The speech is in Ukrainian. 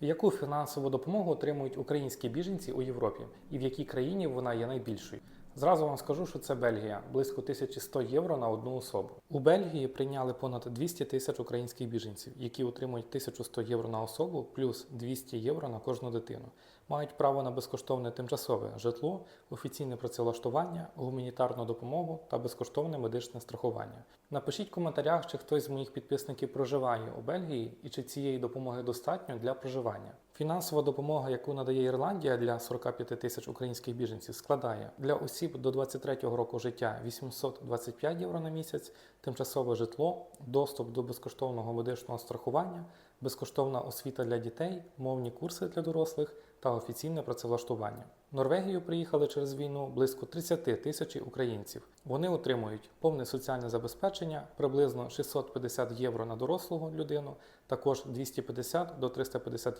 Яку фінансову допомогу отримують українські біженці у Європі і в якій країні вона є найбільшою? Зразу вам скажу, що це Бельгія близько 1100 євро на одну особу. У Бельгії прийняли понад 200 тисяч українських біженців, які отримують 1100 євро на особу плюс 200 євро на кожну дитину. Мають право на безкоштовне тимчасове житло, офіційне працевлаштування, гуманітарну допомогу та безкоштовне медичне страхування. Напишіть в коментарях, чи хтось з моїх підписників проживає у Бельгії і чи цієї допомоги достатньо для проживання. Фінансова допомога, яку надає Ірландія для 45 тисяч українських біженців, складає для осіб до 23-го року життя 825 євро на місяць, тимчасове житло, доступ до безкоштовного медичного страхування, безкоштовна освіта для дітей, мовні курси для дорослих та офіційне працевлаштування. В Норвегію приїхали через війну близько 30 тисяч українців. Вони отримують повне соціальне забезпечення, приблизно 650 євро на дорослого людину, також 250 до 350 євро